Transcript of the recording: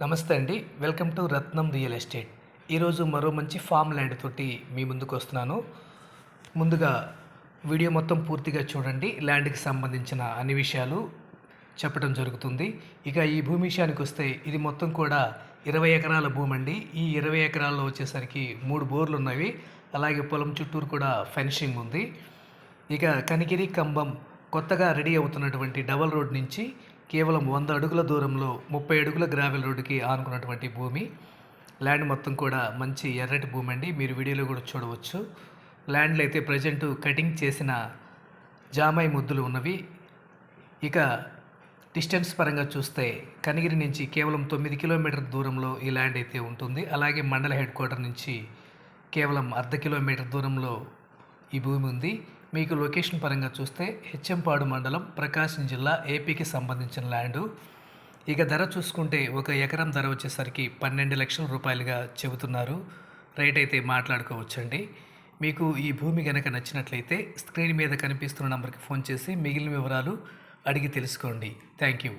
నమస్తే అండి. Welcome to Ratnam real estate. ఈరోజు మరో మంచి ఫామ్ ల్యాండ్ తోటి మీ ముందుకు వస్తున్నాను. ముందుగా వీడియో మొత్తం పూర్తిగా చూడండి. ల్యాండ్కి సంబంధించిన అన్ని విషయాలు చెప్పడం జరుగుతుంది. ఇక ఈ భూమి విషయానికి వస్తే ఇది మొత్తం కూడా ఇరవై ఎకరాల భూమి అండి. ఈ ఇరవై ఎకరాల్లో వచ్చేసరికి మూడు బోర్లు ఉన్నవి. అలాగే పొలం చుట్టూరు కూడా ఫెన్షింగ్ ఉంది. ఇక కనిగిరి కంబం కొత్తగా రెడీ అవుతున్నటువంటి డబల్ రోడ్ నుంచి కేవలం వంద అడుగుల దూరంలో ముప్పై అడుగుల గ్రావెల్ రోడ్డుకి ఆనుకున్నటువంటి భూమి. ల్యాండ్ మొత్తం కూడా మంచి ఎర్రటి భూమి అండి మీరు వీడియోలో కూడా చూడవచ్చు. ల్యాండ్లు అయితే ప్రజెంట్ కటింగ్ చేసిన జామాయి ముద్దులు ఉన్నవి. ఇక డిస్టెన్స్ పరంగా చూస్తే కనిగిరి నుంచి కేవలం తొమ్మిది కిలోమీటర్ దూరంలో ఈ ల్యాండ్ అయితే ఉంటుంది. అలాగే మండల హెడ్ క్వార్టర్ నుంచి కేవలం అర్ధ కిలోమీటర్ దూరంలో ఈ భూమి ఉంది. మీకు లొకేషన్ పరంగా చూస్తే హెచ్ఎంపాడు మండలం ప్రకాశం జిల్లా ఏపీకి సంబంధించిన ల్యాండు. ఇక ధర చూసుకుంటే ఒక ఎకరం ధర వచ్చేసరికి పన్నెండు లక్షల రూపాయలుగా చెబుతున్నారు. రేట్ అయితే మాట్లాడుకోవచ్చండి. మీకు ఈ భూమి కనుక నచ్చినట్లయితే స్క్రీన్ మీద కనిపిస్తున్న నంబర్కి ఫోన్ చేసి మిగిలిన వివరాలు అడిగి తెలుసుకోండి. Thank you.